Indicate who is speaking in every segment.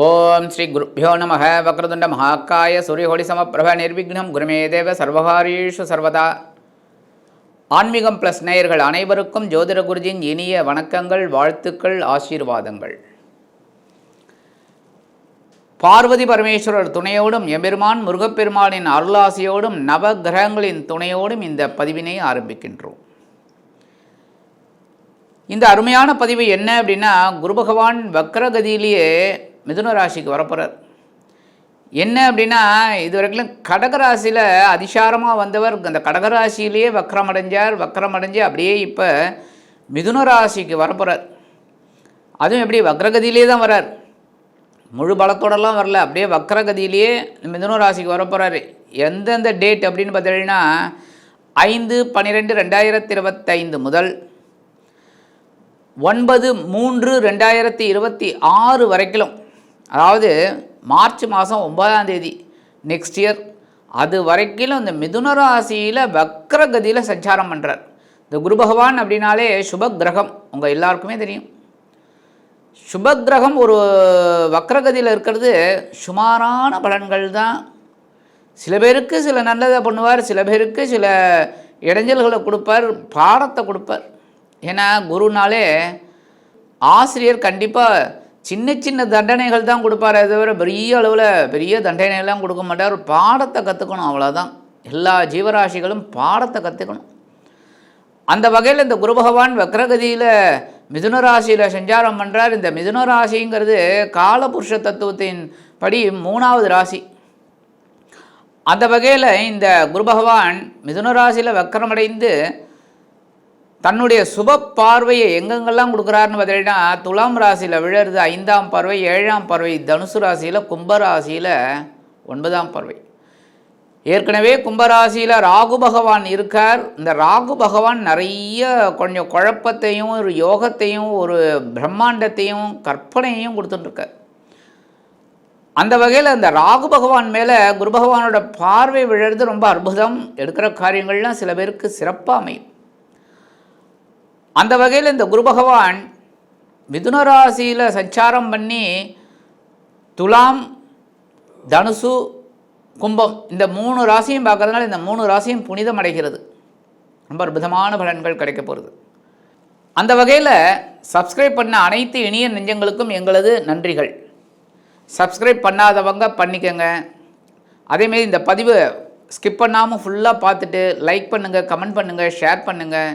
Speaker 1: ஓம் ஸ்ரீ குருப்பியோ நம வக்ரதுண்ட மகாக்காய சூரியகோடி சமப்பிரப நிர்விக்னம். குருமே தேவ சர்வகாரீஷு சர்வதா. ஆன்மீகம் ப்ளஸ் நேயர்கள் அனைவருக்கும் ஜோதிட குருஜின் இனிய வணக்கங்கள் வாழ்த்துக்கள் ஆசீர்வாதங்கள். பார்வதி பரமேஸ்வரர் துணையோடும் எம்பெருமான் முருகப்பெருமானின் அருளாசியோடும் நவ கிரகங்களின் துணையோடும் இந்த பதிவினை ஆரம்பிக்கின்றோம். இந்த அருமையான பதிவு என்ன அப்படின்னா குரு பகவான் வக்ரகதியிலேயே மிதுன ராசிக்கு வரப்போகிறார் என்ன அப்படின்னா இது வரைக்கும் கடகராசியில் அதிசாரமாக வந்தவர் அந்த கடகராசியிலேயே வக்ரம் அடைஞ்சார் வக்ரம் அடைஞ்சு அப்படியே இப்போ மிதுன ராசிக்கு வரப்போகிறார் அதுவும் எப்படி வக்ரகதியிலே தான் வரார். முழு பலத்தோடலாம் வரல அப்படியே வக்ரகதியிலேயே மிதுன ராசிக்கு வரப்போகிறாரு எந்தெந்த டேட் அப்படின்னு பார்த்தீங்கன்னா ஐந்து பன்னிரெண்டு ரெண்டாயிரத்தி இருபத்தைந்து முதல் ஒன்பது மூன்று ரெண்டாயிரத்தி இருபத்தி ஆறு வரைக்கும் அதாவது மார்ச் மாதம் ஒன்பதாம் தேதி நெக்ஸ்ட் இயர் அது வரைக்கும் இந்த மிதுன ராசியில் வக்ரகதியில் சஞ்சாரம் பண்ணுறார் இந்த குரு பகவான் அப்படின்னாலே சுப கிரகம் உங்கள் எல்லாருக்குமே தெரியும். சுப கிரகம் ஒரு வக்ரகதியில் இருக்கிறது சுமாரான பலன்கள் தான். சில பேருக்கு சில நல்லதை பண்ணுவார் சில பேருக்கு சில இடைஞ்சல்களை கொடுப்பார் பாடத்தை கொடுப்பார். ஏன்னா குருனாலே ஆசிரியர் கண்டிப்பாக சின்ன சின்ன தண்டனைகள் தான் கொடுப்பாரே தவிர பெரிய அளவில் பெரிய தண்டனைகள்லாம் கொடுக்க மாட்டார். பாடத்தை கற்றுக்கணும் அவ்வளோதான் எல்லா ஜீவராசிகளும் பாடத்தை கற்றுக்கணும் அந்த வகையில் இந்த குரு பகவான் வக்ரகதியில் மிதுன ராசியில் சஞ்சாரம் பண்ணுறார் இந்த மிதுன ராசிங்கிறது காலபுருஷ தத்துவத்தின் படி மூணாவது ராசி. அந்த வகையில் இந்த குரு பகவான் மிதுன ராசியில் வக்கரமடைந்து தன்னுடைய சுப பார்வையை எங்கெங்கெல்லாம் கொடுக்குறாருன்னு பார்த்தீங்கன்னா துலாம் ராசியில் விழருது ஐந்தாம் பார்வை ஏழாம் பார்வை தனுசு ராசியில் கும்பராசியில் ஒன்பதாம் பார்வை. ஏற்கனவே கும்பராசியில் ராகு பகவான் இருக்கார். இந்த ராகு பகவான் நிறைய கொஞ்சம் குழப்பத்தையும் ஒரு யோகத்தையும் ஒரு பிரம்மாண்டத்தையும் கற்பனையையும் கொடுத்துட்டுருக்கார். அந்த வகையில் அந்த ராகு பகவான் மேலே குரு பகவானோட பார்வை விழுறது ரொம்ப அற்புதம். எடுக்கிற காரியங்கள்லாம் சில பேருக்கு சிறப்பாக அமையும். அந்த வகையில் இந்த குரு பகவான் மிதுன ராசியில் சஞ்சாரம் பண்ணி துலாம் தனுசு கும்பம் இந்த மூணு ராசியும் பார்க்கறதுனால இந்த மூணு ராசியும் புனிதம் அடைகிறது. ரொம்ப அற்புதமான பலன்கள் கிடைக்க போகிறது அந்த வகையில் சப்ஸ்கிரைப் பண்ண அனைத்து இனிய நெஞ்சங்களுக்கும் எங்களது நன்றிகள். சப்ஸ்கிரைப் பண்ணாதவங்க பண்ணிக்கோங்க. அதேமாரி இந்த பதிவு ஸ்கிப் பண்ணாமல் ஃபுல்லாக பார்த்துட்டு லைக் பண்ணுங்கள் கமெண்ட் பண்ணுங்கள் ஷேர் பண்ணுங்கள்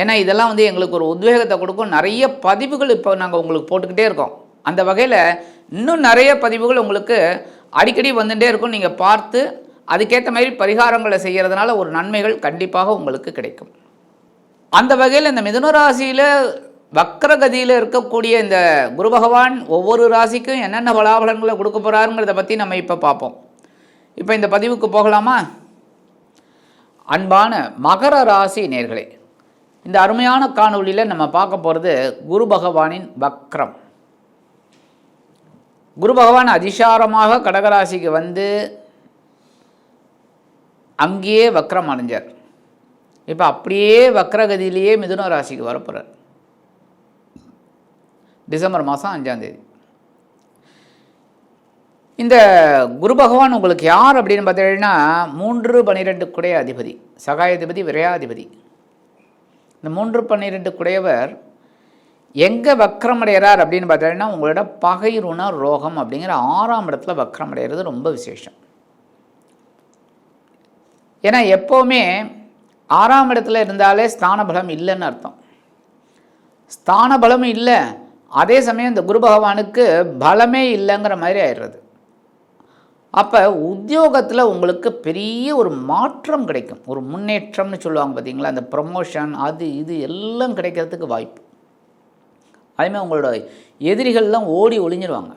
Speaker 1: ஏன்னா இதெல்லாம் வந்து எங்களுக்கு ஒரு உத்வேகத்தை கொடுக்கும். நிறைய பதிவுகள் இப்போ நாங்கள் உங்களுக்கு போட்டுக்கிட்டே இருக்கோம். அந்த வகையில் இன்னும் நிறைய பதிவுகள் உங்களுக்கு அடிக்கடி வந்துகிட்டே இருக்கும். நீங்கள் பார்த்து அதுக்கேற்ற மாதிரி பரிகாரங்களை செய்கிறதுனால ஒரு நன்மைகள் கண்டிப்பாக உங்களுக்கு கிடைக்கும். அந்த வகையில் இந்த மிதுனராசியில் வக்ரகதியில் இருக்கக்கூடிய இந்த குரு பகவான் ஒவ்வொரு ராசிக்கும் என்னென்ன பலாபலன்களை கொடுக்க போகிறாருங்கிறத பற்றி நம்ம இப்போ பார்ப்போம். இப்போ இந்த பதிவுக்கு போகலாமா? அன்பான மகர ராசி நேர்களே இந்த அருமையான காணொலியில் நம்ம பார்க்க போகிறது குரு பகவானின் வக்ரம். குரு பகவான் அதிசாரமாக கடகராசிக்கு வந்து அங்கேயே வக்ரம் அடைஞ்சார். இப்போ அப்படியே வக்ரகதியிலேயே மிதுன ராசிக்கு வரப்போகிறார் டிசம்பர் மாதம் அஞ்சாந்தேதி இந்த குரு பகவான் உங்களுக்கு யார் அப்படின்னு பார்த்தீங்கன்னா மூன்று பன்னிரெண்டு குடைய அதிபதி சகாயாதிபதி விரையாதிபதி. இந்த மூன்று பன்னிரெண்டு குடையவர் எங்கே வக்கரமடைகிறார் அப்படின்னு பார்த்தீங்கன்னா உங்களோட பகை ருண ரோகம் அப்படிங்கிற ஆறாம் இடத்துல வக்கரமடைகிறது ரொம்ப விசேஷம். ஏன்னா எப்போவுமே ஆறாம் இடத்துல இருந்தாலே ஸ்தான பலம் இல்லைன்னு அர்த்தம். ஸ்தான பலம் இல்லை அதே சமயம் இந்த குரு பகவானுக்கு பலமே இல்லைங்கிற மாதிரி ஆயிடுறது. அப்போ உத்தியோகத்தில் உங்களுக்கு பெரிய ஒரு மாற்றம் கிடைக்கும். ஒரு முன்னேற்றம்னு சொல்லுவாங்க பார்த்தீங்களா அந்த ப்ரமோஷன் அது இது எல்லாம் கிடைக்கிறதுக்கு வாய்ப்பு. அதேமாதிரி உங்களோட எதிரிகள்லாம் ஓடி ஒளிஞ்சிருவாங்க.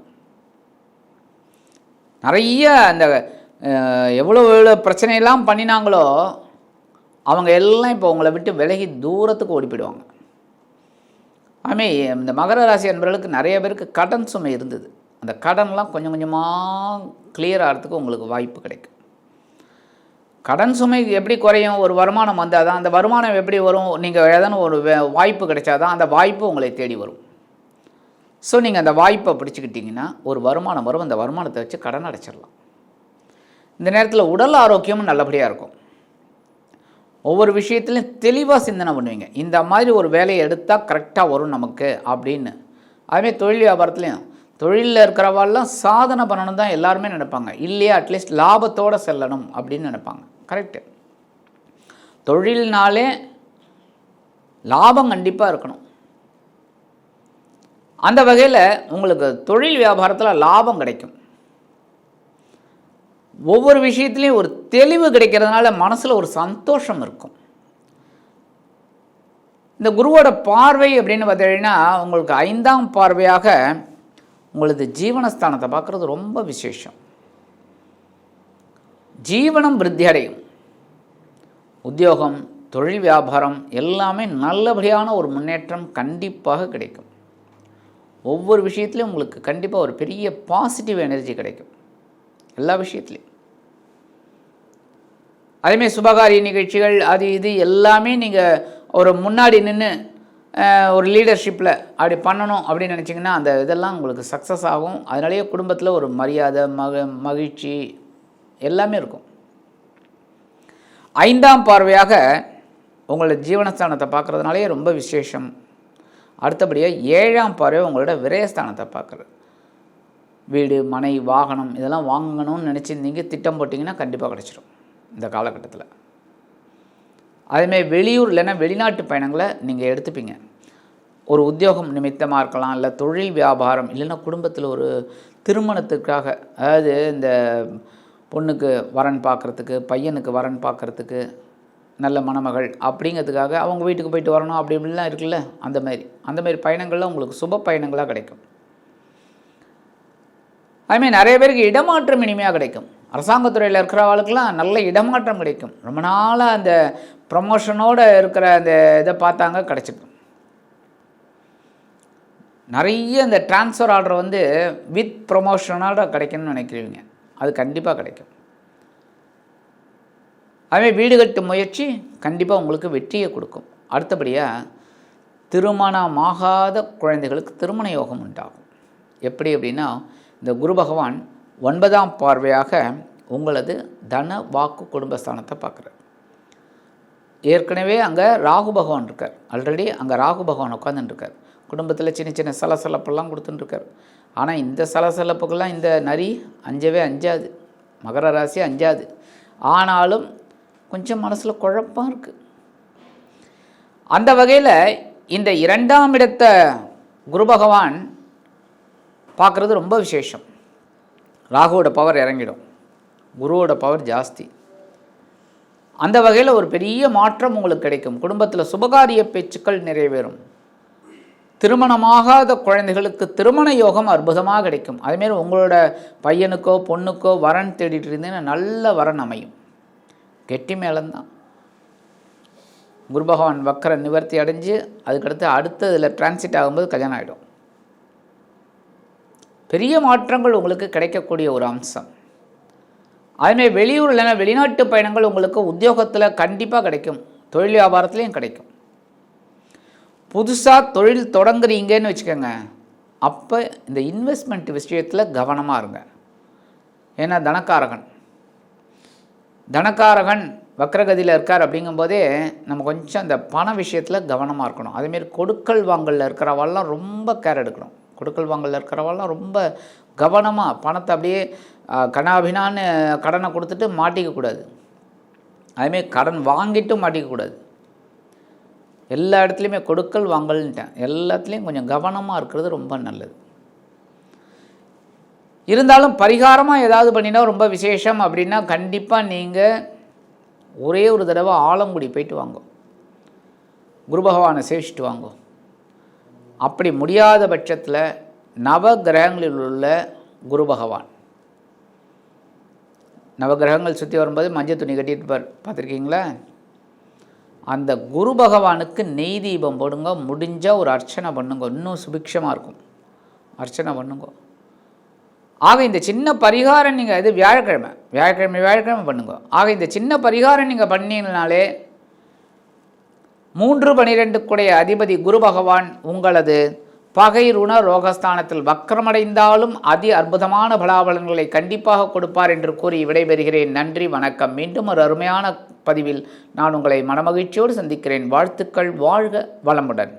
Speaker 1: நிறைய அந்த எவ்வளோ எவ்வளோ பிரச்சனையெல்லாம் பண்ணினாங்களோ அவங்க எல்லாம் இப்போ உங்களை விட்டு விலகி தூரத்துக்கு ஓடி போயிடுவாங்க. அதுமாரி இந்த மகர ராசி என்பவர்களுக்கு நிறைய பேருக்கு கடன் சுமை இருந்தது. அந்த கடன்லாம் கொஞ்சம் கொஞ்சமாக கிளியர் ஆகிறதுக்கு உங்களுக்கு வாய்ப்பு கிடைக்கும். கடன் சுமை எப்படி குறையும்? ஒரு வருமானம் வந்தால் தான். அந்த வருமானம் எப்படி வரும்? நீங்கள் ஏதான ஒரு வாய்ப்பு கிடைச்சாதான் அந்த வாய்ப்பு உங்களை தேடி வரும். ஸோ நீங்கள் அந்த வாய்ப்பை பிடிச்சிக்கிட்டிங்கன்னா ஒரு வருமானம் வரும். அந்த வருமானத்தை வச்சு கடன் அடைச்சிடலாம். இந்த நேரத்தில் உடல் ஆரோக்கியமும் நல்லபடியாக இருக்கும். ஒவ்வொரு விஷயத்துலையும் தெளிவாக சிந்தனை பண்ணுவீங்க. இந்த மாதிரி ஒரு வேலையை எடுத்தால் கரெக்டாக வரும் நமக்கு அப்படின்னு. அதுமாதிரி தொழில் வியாபாரத்துலேயும் தொழிலில் இருக்கிறவாள்லாம் சாதனை பண்ணணும் தான் எல்லாருமே நினைப்பாங்க. இல்லையா? அட்லீஸ்ட் லாபத்தோடு செல்லணும் அப்படின்னு நினைப்பாங்க. கரெக்டு தொழில்னாலே லாபம் கண்டிப்பாக இருக்கணும். அந்த வகையில் உங்களுக்கு தொழில் வியாபாரத்தில் லாபம் கிடைக்கும். ஒவ்வொரு விஷயத்துலையும் ஒரு தெளிவு கிடைக்கிறதுனால மனசில் ஒரு சந்தோஷம் இருக்கும். இந்த குருவோட பார்வை அப்படின்னு பார்த்தீங்கன்னா உங்களுக்கு ஐந்தாம் பார்வையாக உங்களது ஜீவனஸ்தானத்தை பார்க்குறது ரொம்ப விசேஷம். ஜீவனம் விருத்தி அடையும் உத்தியோகம் தொழில் வியாபாரம் எல்லாமே நல்லபடியான ஒரு முன்னேற்றம் கண்டிப்பாக கிடைக்கும். ஒவ்வொரு விஷயத்துலையும் உங்களுக்கு கண்டிப்பாக ஒரு பெரிய பாசிட்டிவ் எனர்ஜி கிடைக்கும். எல்லா விஷயத்துலையும். அதேமாதிரி சுபகாரிய நிகழ்ச்சிகள் அது இது எல்லாமே நீங்கள் ஒரு முன்னாடி நின்று ஒரு லீடர்ஷிப்பில் அப்படி பண்ணணும் அப்படின்னு நினச்சிங்கன்னா அந்த இதெல்லாம் உங்களுக்கு சக்ஸஸ் ஆகும். அதனாலேயே குடும்பத்தில் ஒரு மரியாதை மக மகிழ்ச்சி எல்லாமே இருக்கும். ஐந்தாம் பார்வையாக உங்களோட ஜீவனஸ்தானத்தை பார்க்குறதுனாலே ரொம்ப விசேஷம். அடுத்தபடியாக ஏழாம் பார்வை உங்களோட விரயஸ்தானத்தை பார்க்குறது. வீடு மனை வாகனம் இதெல்லாம் வாங்கணும்னு நினச்சிருந்தீங்க திட்டம் போட்டிங்கன்னா கண்டிப்பாக கிடச்சிரும். இந்த காலகட்டத்தில். அதேமாதிரி வெளியூர் இல்லைன்னா வெளிநாட்டு பயணங்களை நீங்கள் எடுத்துப்பீங்க. ஒரு உத்தியோகம் நிமித்தமாக இருக்கலாம் இல்லை தொழில் வியாபாரம் இல்லைன்னா குடும்பத்தில் ஒரு திருமணத்துக்காக அதாவது இந்த பொண்ணுக்கு வரன் பார்க்குறதுக்கு பையனுக்கு வரன் பார்க்குறதுக்கு நல்ல மணமகள் அப்படிங்கிறதுக்காக அவங்க வீட்டுக்கு போயிட்டு வரணும் அப்படி இப்படிலாம் இருக்குல்ல அந்த மாதிரி. அந்த மாதிரி பயணங்கள்லாம் உங்களுக்கு சுப பயணங்களாக கிடைக்கும். அதுமாதிரி நிறைய பேருக்கு இடமாற்றம் இனிமையாக கிடைக்கும். அரசாங்கத்துறையில் இருக்கிறவங்களுக்கெல்லாம் நல்ல இடமாற்றம் கிடைக்கும். ரொம்ப நாளாக அந்த ப்ரமோஷனோடு இருக்கிற அந்த இதை பார்த்தாங்க கிடச்சிக்கும் நிறைய இந்த ட்ரான்ஸ்ஃபர் ஆர்டர் வந்து வித் ப்ரொமோஷனோட கிடைக்கும்னு நினைக்கிறீங்க. அது கண்டிப்பாக கிடைக்கும். அதுமாதிரி வீடு கட்டும் முயற்சி கண்டிப்பாக உங்களுக்கு வெற்றியை கொடுக்கும். அடுத்தபடியாக திருமணமாகாத குழந்தைகளுக்கு திருமண யோகம் உண்டாகும். எப்படி அப்படின்னா இந்த குரு பகவான் ஒன்பதாம் பார்வையாக உங்களது தன வாக்கு குடும்பஸ்தானத்தை பார்க்குறார். ஏற்கனவே அங்கே ராகு பகவான் இருக்கார். ஆல்ரெடி அங்கே ராகு பகவான் உட்காந்துட்டுருக்கார் குடும்பத்தில் சின்ன சின்ன சலசலப்பெல்லாம் கொடுத்துட்டுருக்கார். ஆனால் இந்த சலசலப்புக்கெல்லாம் இந்த நரி அஞ்சவே அஞ்சாது. மகர ராசி அஞ்சாது. ஆனாலும் கொஞ்சம் மனசில் குழப்பம் இருக்குது அந்த வகையில் இந்த இரண்டாம் இடத்த குரு பகவான் பார்க்குறது ரொம்ப விசேஷம். ராகுவோட பவர் இறங்கிடும். குருவோட பவர் ஜாஸ்தி. அந்த வகையில் ஒரு பெரிய மாற்றம் உங்களுக்கு கிடைக்கும். குடும்பத்தில் சுபகாரிய பேச்சுக்கள் நிறைவேறும். திருமணமாகாத குழந்தைகளுக்கு திருமண யோகம் அற்புதமாக கிடைக்கும். அதேமாரி உங்களோட பையனுக்கோ பொண்ணுக்கோ வரன் தேடிட்டு இருந்தீங்கன்னா நல்ல வரன் அமையும். கெட்டி மேலந்தான் குரு பகவான் வக்கர நிவர்த்தி அடைஞ்சு அதுக்கடுத்து அடுத்த இதில் டிரான்சிட் ஆகும்போது கல்யாணம் ஆகிடும் பெரிய மாற்றங்கள் உங்களுக்கு கிடைக்கக்கூடிய ஒரு அம்சம். அதுமாரி வெளியூர் இல்லைன்னா வெளிநாட்டு பயணங்கள் உங்களுக்கு உத்தியோகத்தில் கண்டிப்பாக கிடைக்கும். தொழில் வியாபாரத்துலேயும் கிடைக்கும். புதுசாக தொழில் தொடங்குறீங்கன்னு வச்சுக்கோங்க. அப்போ இந்த இன்வெஸ்ட்மெண்ட் விஷயத்தில் கவனமாக இருங்க. ஏன்னா தனக்காரகன். தனக்காரகன் வக்ரகதியில் இருக்கார் அப்படிங்கும்போதே நம்ம கொஞ்சம் அந்த பண விஷயத்தில் கவனமாக இருக்கணும். அதேமாரி கொடுக்கல் வாங்கலில் இருக்கிறவெல்லாம் ரொம்ப கேர் எடுக்கணும். கொடுக்கல் வாங்கலில் இருக்கிறவாலாம் ரொம்ப கவனமாக பணத்தை அப்படியே கனாபினான்னு கடனை கொடுத்துட்டு மாட்டிக்கக்கூடாது அதுமாரி கடன் வாங்கிட்டும் மாட்டிக்கக்கூடாது எல்லா இடத்துலையுமே கொடுக்கல் வாங்கல்ன்ட்டேன். எல்லாத்துலேயும் கொஞ்சம் கவனமாக இருக்கிறது ரொம்ப நல்லது. இருந்தாலும் பரிகாரமாக ஏதாவது பண்ணினா ரொம்ப விசேஷம் அப்படின்னா கண்டிப்பாக நீங்கள் ஒரே ஒரு தடவை ஆலங்குடி போயிட்டு வாங்க. குரு பகவானை சேவிச்சுட்டு வாங்க. அப்படி முடியாத பட்சத்தில் நவ கிரகங்களில் உள்ள குரு பகவான். நவகிரகங்கள் சுற்றி வரும்போது மஞ்சள் துணி கட்டிட்டு பார் பார்த்துருக்கீங்களா? அந்த குரு பகவானுக்கு நெய் தீபம் போடுங்க முடிஞ்சால் ஒரு அர்ச்சனை பண்ணுங்க. இன்னும் சுபிக்ஷமாக இருக்கும். அர்ச்சனை பண்ணுங்க. ஆக இந்த சின்ன பரிகாரம் நீங்கள் இது வியாழக்கிழமை. வியாழக்கிழமை வியாழக்கிழமை பண்ணுங்க. ஆக இந்த சின்ன பரிகாரம் நீங்கள் பண்ணீங்கனாலே மூன்று பனிரெண்டுக்குடைய அதிபதி குரு பகவான் உங்களது பகை ருண ரோகஸ்தானத்தில் வக்கரமடைந்தாலும் அதி அற்புதமான பலாபலன்களை கண்டிப்பாக கொடுப்பார் என்று கூறி விடைபெறுகிறேன். நன்றி வணக்கம். மீண்டும் ஒரு அருமையான பதிவில் நான் உங்களை மனமகிழ்ச்சியோடு சந்திக்கிறேன். வாழ்த்துக்கள் வாழ்க வளமுடன்.